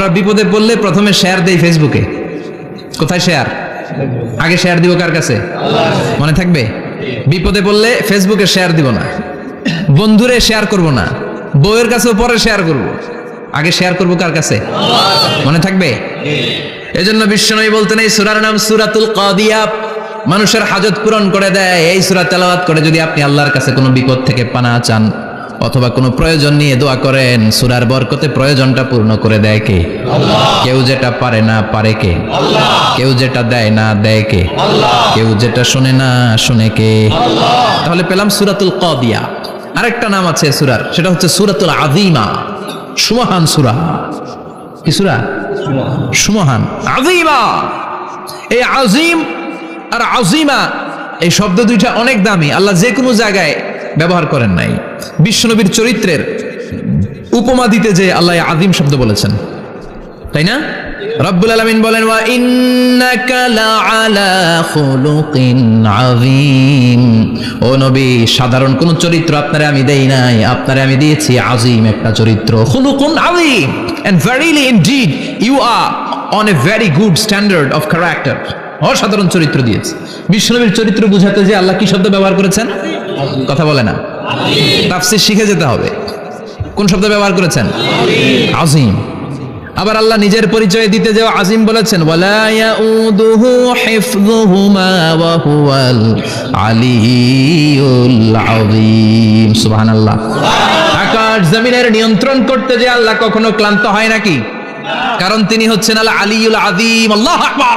আমরা বিপদে পড়লে প্রথমে শেয়ার দেই ফেসবুকে কোথায় শেয়ার আগে শেয়ার দিব কার কাছে? মনে থাকবে? বিপদে পড়লে ফেসবুকে শেয়ার দিব না। বন্ধুরে শেয়ার করব না। বউয়ের কাছেও পরে শেয়ার করব। আগে শেয়ার করব কার কাছে? মনে থাকবে? এজন্য বিশ্বনবী বলতেন, এই সূরার নাম সূরাতুল কাদিয়া। মানুষের হাজত পূরণ করে দেয়। এই সূরা তেলাওয়াত করে যদি আপনি আল্লাহর কাছে কোনো বিপদ থেকে পানা চান। অথবা কোনো প্রয়োজন নিয়ে দোয়া করেন সুরার বরকতে প্রয়োজনটা পূর্ণ করে দেয় কে? কেউ যেটা পারে না পারে কে? কেউ যেটা দেয় না দেয় কে? কেউ যেটা শোনে না শুনে কে? তাহলে পেলাম সূরাতুল কাদিয়া। আরেকটা নাম আছে সূরার সেটা হচ্ছে সুরাতুল আযীমা। সুমহান সুরা। কি সূরা? সুমহান। আজিমা এই আজিম আর আজিমা এই শব্দ দুইটা অনেক দামি। আল্লাহ যে কোনো জায়গায় ব্যবহার করেন নাই। বিশ্বনবীর চরিত্রের উপমা দিতে যে আল্লাহ আদিম শব্দ বলেছেন। তাই না? রব্বুল আলামিন বলেন ও নবী, সাধারণ কোন চরিত্র আপনারে আমি দেই নাই। আপনারে আমি দিয়েছি আজিম একটা চরিত্র। খুলুকুন আযীম। And verily indeed you are on a very good standard of character অসাধারণ চরিত্র দিয়েছে। বিশ্বনবীর চরিত্র বুঝাতে যে আল্লাহ কি শব্দ ব্যবহার করেছেন? কথা বলে না। তাফসীর শিখে যেতে হবে। কোন শব্দ ব্যবহার করেছেন? আজিম। আবার আল্লাহ নিজের পরিচয় দিতে যে আজিম বলেছেন আকাশ জমিনের নিয়ন্ত্রণ করতে যে আল্লাহ কখনো ক্লান্ত হয় নাকি? কারণ তিনি হচ্ছেন আল আলিউল আযীম। আল্লাহু আকবার।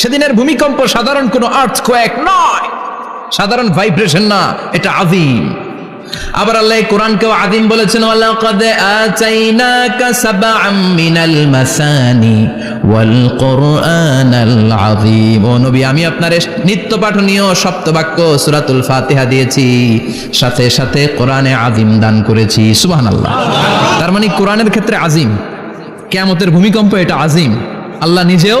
সেদিনের ভূমিকম্প সাধারণ কোনো আর্থকোয়েক নয়। সাধারণ ভাইব্রেশন না, এটা আদিম। আবার আল্লাহ কোরআনকেও আদিম বলেছেন, ওয়ালাকাদ আতাইনাকা সাবআম মিনাল মাসানি ওয়াল কুরআনাল আযীম। ও আমি আপনার নিত্য পাঠনীয় সপ্তবাক্য সূরাতুল ফাতিহা দিয়েছি, সাথে সাথে কোরআনে আযীম দান করেছি। সুবহানাল্লাহ। তার মানে কোরআনের ক্ষেত্রে আযীম। কিয়ামতের ভূমিকম্প এটা আযীম। আল্লাহ নিজেও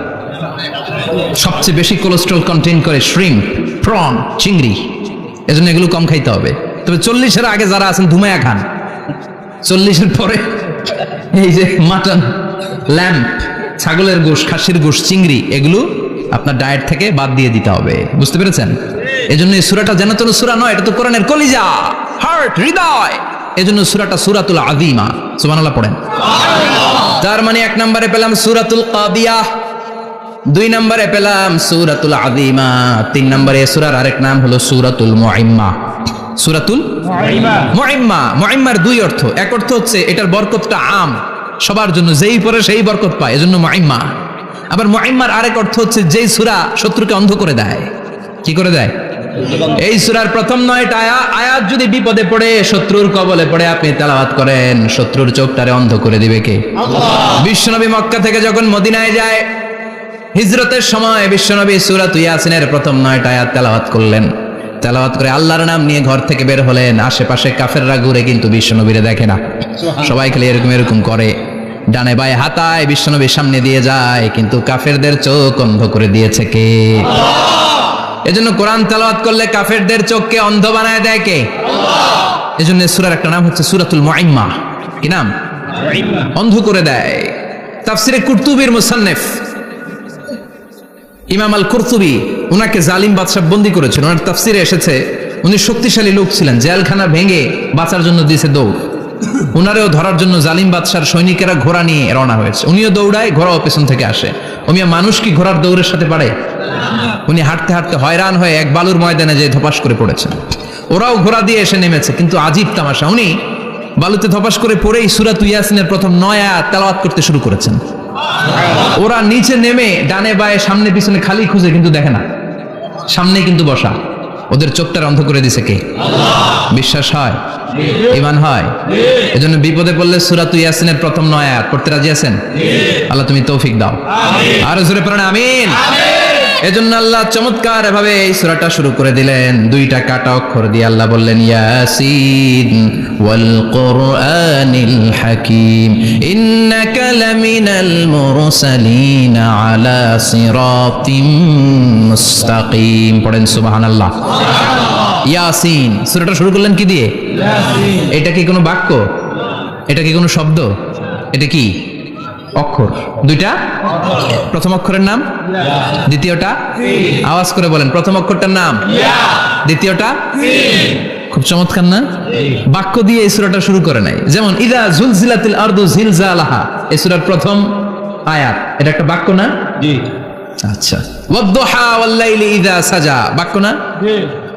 সবচেয়ে বেশি কোলেস্ট্রল কন্টেন করে শ্রিম প্রন চিংড়ি। এজন্য এগুলো কম খাইতে হবে। তবে চল্লিশের আগে যারা আছেন ধুমায়া খান। চল্লিশের পরে এই যে মাটন ল্যাম্প ছাগলের গোশ, খাসির গোশ, চিংড়ি, এগুলো আপনার ডায়েট থেকে বাদ দিয়ে দিতে হবে। বুঝতে পেরেছেন? এজন্য এই সুরাটা যেন তেন সুরা নয়, এটা তো কোরআনের কলিজা। হার্ট হৃদয়। এজন্য সুরাটা সুরাতুল আদিমা সুবহানাল্লাহ পড়েন। তার মানে এক নম্বরে পেলাম সুরাতুল কাদিয়া। দুই নম্বরে পেলাম সুরাতুল আদিমা তিন নম্বরে সুরার আরেক নাম হলো সুরাতুল মুআইম্মা সুরাতুল মুআইম্মা মুআইম্মার দুই অর্থ। এক অর্থ হচ্ছে এটার বরকতটা আম। সবার জন্য যেই পরে সেই বরকত পায় এজন্য মুআইম্মা আবার মুআইম্মার আরেক অর্থ হচ্ছে যেই সূরা শত্রুকে অন্ধ করে দেয়। কি করে দেয়? এই সুরার প্রথম নয়টা আয়া- আয়াত যদি বিপদে পড়ে শত্রুর কবলে পড়ে আপনি তেলাওয়াত করেন শত্রুর চোখটারে অন্ধ করে দিবে কে? বিশ্বনবী মক্কা থেকে যখন মদিনায় যায় হিজরতের সময় বিশ্বনবী সুরাত ইয়াসিনের প্রথম নয়টা আয়াত তেলাওয়াত করলেন। তেলাওয়াত করে আল্লাহর নাম নিয়ে ঘর থেকে বের হলেন। আশেপাশে কাফেররা ঘুরে কিন্তু বিশ্বনবীরে দেখে না। সবাই খালি এরকম এরকম করে। ডানে বায়ে হাতায় বিশ্বনবীর সামনে দিয়ে যায় কিন্তু কাফেরদের চোখ অন্ধ করে দিয়েছে কে? এজন্য কোরআন তেলাওয়াত করলে কাফেরদের চোখকে অন্ধ বানায় দেয় কে? এজন্য সূরার একটা নাম হচ্ছে সুরাতুল মুআইম্মা কি নাম? অন্ধ করে দেয়। তাফসিরে কুরতুবির মুসান্নেফ। ইমাম আল কুরতুবি ওনাকে জালিম বাদশাহ বন্দি করেছেন। ওনার তাফসিরে এসেছে, উনি শক্তিশালী লোক ছিলেন, জেলখানা ভেঙে বাঁচার জন্য দিয়েছে দৌড়। উনারেও ধরার জন্য জালিম বাদশার সৈনিকেরা ঘোড়া নিয়ে রওনা হয়েছে। উনিও দৌড়ায়, ঘোড়াও পেছন থেকে আসে। ওমিয়া মানুষ কি ঘোড়ার দৌড়ের সাথে পারে? উনি হাঁটতে হাঁটতে হয়রান হয়ে এক বালুর ময়দানে যে ধপাস করে পড়েছেন। ওরাও ঘোড়া দিয়ে এসে নেমেছে, কিন্তু আজীব তামাশা। উনি বালুতে ধপাস করে পড়েই সুরাত ইয়াসিনের প্রথম নয়া তেলাওয়াত করতে শুরু করেছেন। ওরা নিচে নেমে ডানে বায়ে সামনে পিছনে খালি খুঁজে কিন্তু দেখে না। সামনে কিন্তু বসা। ওদের চোখটা অন্ধ করে দিছে কে? বিশ্বাস হয়? ইমান হয়? এজন্য বিপদে পড়লে সুরাত ইয়াসিনের প্রথম নয়া আয়াত। পড়তে রাজি আছেন? আল্লাহ তুমি তৌফিক দাও। আর জোরে পড়েন আমিন। এজন্য আল্লাহ চমৎকার ভাবে এই সূরাটা শুরু করে দিলেন। দুইটা কাটা অক্ষর দিয়ে আল্লাহ বললেন ইয়াসিন ওয়াল কুরআনিল হাকীম। ইন্নাকা লামিনাল মুরসালিন আলা সিরাতিম মুস্তাকিম। পড়েন সুবহানাল্লাহ। ইয়াসিন সূরাটা শুরু করলেন কি দিয়ে? এটা কি কোনো বাক্য? এটা কি কোনো শব্দ? এটা কি? অক্ষর। দুইটা? প্রথম অক্ষরের নাম? দ্বিতীয়টা? আওয়াজ করে বলেন প্রথম অক্ষরটার নাম? দ্বিতীয়টা? খুব চমৎকার না? বাক্য দিয়ে এই সূরাটা শুরু করে নাই। যেমন ইদা জুলজিলাতিল আরদু জিলজালাহা এই সূরার প্রথম আয়াত। এটা একটা বাক্য না? আচ্ছা। ওয়াদ্দুহা ওয়াল্লাইলি ইদা সাজা বাক্য না?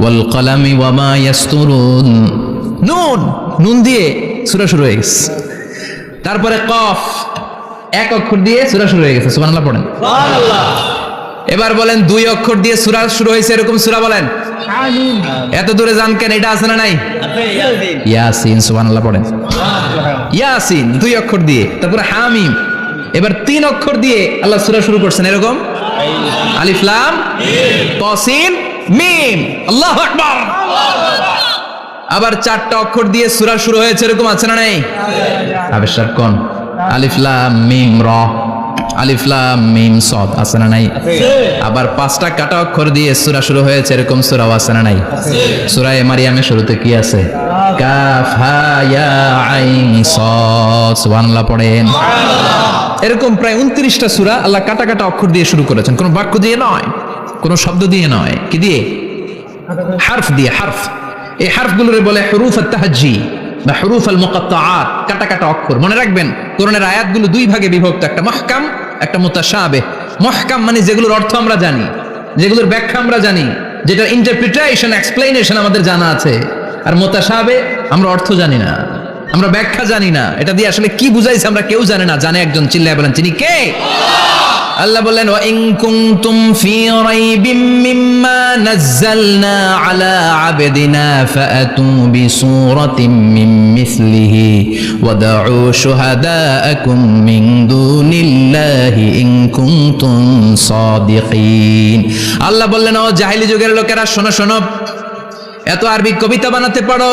ওয়াল কলামি ওয়ামা ইয়াসতুরুন। নুন নুন দিয়ে সূরা শুরু হয়ে গেছে। তারপরে কফ এক অক্ষর দিয়ে সূরা শুরু হয়ে গেছে সুবহানাল্লাহ পড়েন। এবার বলেন দুই অক্ষর দিয়ে সূরা শুরু হয়েছে এরকম সূরা বলেন। এত দূরে যান কেন এটা আছে না নাই? ইয়াসিন সুবহানাল্লাহ পড়েন। ইয়াসিন দুই অক্ষর দিয়ে তারপরে হামিম। এবার তিন অক্ষর দিয়ে আল্লাহ সূরা শুরু করছেন এরকম? আলিফ লাম। তসিন মিম, আল্লাহু আকবার। আবার চারটা অক্ষর দিয়ে সুরা শুরু হয়েছে, এরকম আছে না নাই? আবেশার কোন? আলিফ, লাম, মিম, র। আলিফ, লাম, মিম, সদ, আছে না নাই? আবার পাঁচটা কাটা অক্ষর দিয়ে সুরা শুরু হয়েছে, এরকম সূরাও আছে না নাই? সূরা এ মারিয়ামের শুরুতে কি আছে? কাফ, হা, ইয়া, আইন, সদ, সুবহানাল্লাহ পড়েন। এরকম প্রায় উনত্রিশটা সুরা আল্লাহ কাটা কাটা অক্ষর দিয়ে শুরু করেছেন। কোনো বাক্য দিয়ে নয়। কোনো শব্দ দিয়ে নয়। কি দিয়ে? হারফ দিয়ে, হারফ। এই হারফগুলোরে বলে হরুফ তাহাজি বা হরুফ আল মুকাত্তাআত, কাটা কাটা অক্ষর। মনে রাখবেন, কোরআনের আয়াতগুলো দুই ভাগে বিভক্ত, একটা মহকাম, একটা মুতাশাবিহ। মহকাম মানে যেগুলোর অর্থ আমরা জানি, যেগুলোর ব্যাখ্যা আমরা জানি, যেটার ইন্টারপ্রিটেশন এক্সপ্লেনেশন আমাদের জানা আছে। আর মোতাশাবে আমরা অর্থ জানি না। আমরা ব্যাখ্যা জানি না। এটা দিয়ে আসলে কি বুঝাইছে আমরা কেউ জানে না। জানে একজন, চিল্লায় বলেন, তিনি কে? আল্লাহ বললেন ইন কুনতুম ফি রাইবিম মিম্মা নাযালনা আলা আবদিনা ফাআতু বিসূরাতিন মিন মিসলিহি ওয়াদউ শুহাদাআকুম মিন দুনিল্লাহি ইন কুনতুম সাদিকিন। আল্লাহ বললেন, ও জাহেলি যুগের লোকেরা, শোনো শোনো, এত আরবি কবিতা বানাতে পারো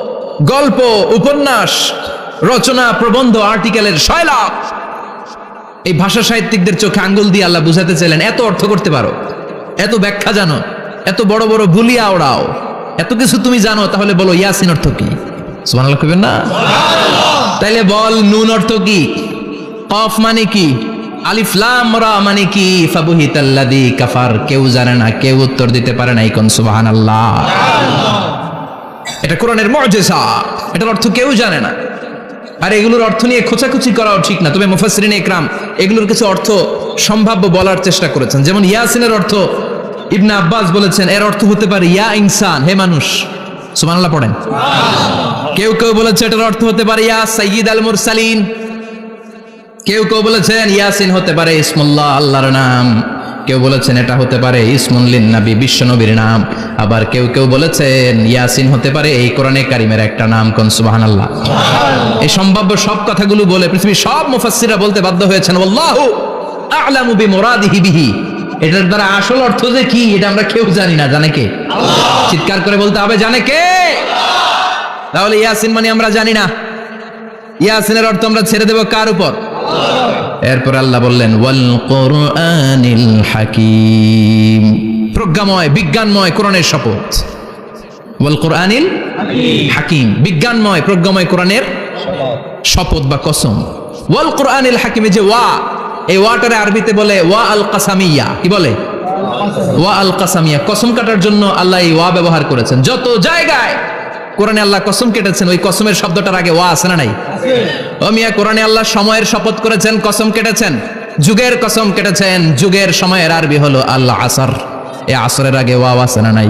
গল্প, উপন্যাস, রচনা, প্রবন্ধ, আর্টিকেলের শয়লাভ এই ভাষা সাহিত্যিকদের চোখে আঙ্গুল দিয়ে আল্লাহ বুঝাতে চাইলেন, এত অর্থ করতে পারো, এত ব্যাখ্যা জানো, এত বড় বড় বুলিয়া ওড়াও, এত কিছু তুমি জানো, তাহলে বলো ইয়াসিন অর্থ কি? না? তাইলে বল, নুন অর্থ কি? কফ মানে কি? আলিফ লাম, রা মানে কি? ফাবুহিতাল্লাযী কাফার, কেউ জানে না, কেউ উত্তর দিতে পারে না ইকন সুবহানাল্লাহ। এটা কোরআনের মর্যাদা এটার অর্থ কেউ জানে না। আর এগুলোর অর্থ নিয়ে খোঁচাখুচি করাও ঠিক না। তবে মুফাসসিরিন একরাম এগুলোর কিছু অর্থ সম্ভাব্য বলার চেষ্টা করেছেন। যেমন ইয়াসিনের অর্থ ইবনে আব্বাস বলেছেন এর অর্থ হতে পারে ইয়া ইনসান হে মানুষ। সুবহানাল্লাহ পড়েন। কেউ কেউ বলেছে এটার অর্থ হতে পারে ইয়া সাইয়িদ আল মুরসালিন। কেউ কেউ বলেছেন ইয়াসিন হতে পারে ইসমুল্লাহ আল্লাহর নাম। কেউ বলেছেন এটা হতে পারে ইসমুল্লিন নবী বিশ্ব নবীর নাম। আবার কেউ কেউ বলেছেন ইয়াসিন হতে পারে এই কোরআনে কারিমের একটা নাম কোন সুবাহান আল্লাহ এই সম্ভাব্য সব কথাগুলো বলে পৃথিবীর সব মুফাসসিরা বলতে বাধ্য হয়েছেন আল্লাহু আ'লামু বিমুরাদিহি বিহি। এটার দ্বারা আসল অর্থ যে কি এটা আমরা কেউ জানি না জানে কে? চিৎকার করে বলতে হবে জানে কে? তাহলে ইয়াসিন মানে আমরা জানি না। ইয়াসিনের অর্থ আমরা ছেড়ে দেব কার উপর? এরপর আল্লাহ বললেন, ওয়াল কোরআনিল হাকিম। প্রজ্ঞাময়, বিজ্ঞানময় কোরআনের শপথ। ওয়াল কোরআনিল হাকিম, বিজ্ঞানময়, প্রজ্ঞাময় কোরআনের শপথ বা কসম। ওয়াল কোরআনিল হাকিমে যে ওয়া, এই ওয়াটারে আরবিতে বলে ওয়া আল কাসামিয়া। কি বলে? ওয়া আল কাসামিয়া। কসম কাটার জন্য আল্লাহ এই ওয়া ব্যবহার করেছেন। যত জায়গায় কোরআনে আল্লাহ কসম কেটেছেন ওই কসমের শব্দটার আগে ওয়া আছে না নাই? ও মিয়া কোরআনে আল্লাহ সময়ের শপথ করেছেন কসম কেটেছেন? যুগের কসম কেটেছেন যুগের সময়ের আরবি হলো আল্লাহ আসর এ আসরের আগে ওয়া আছে না নাই?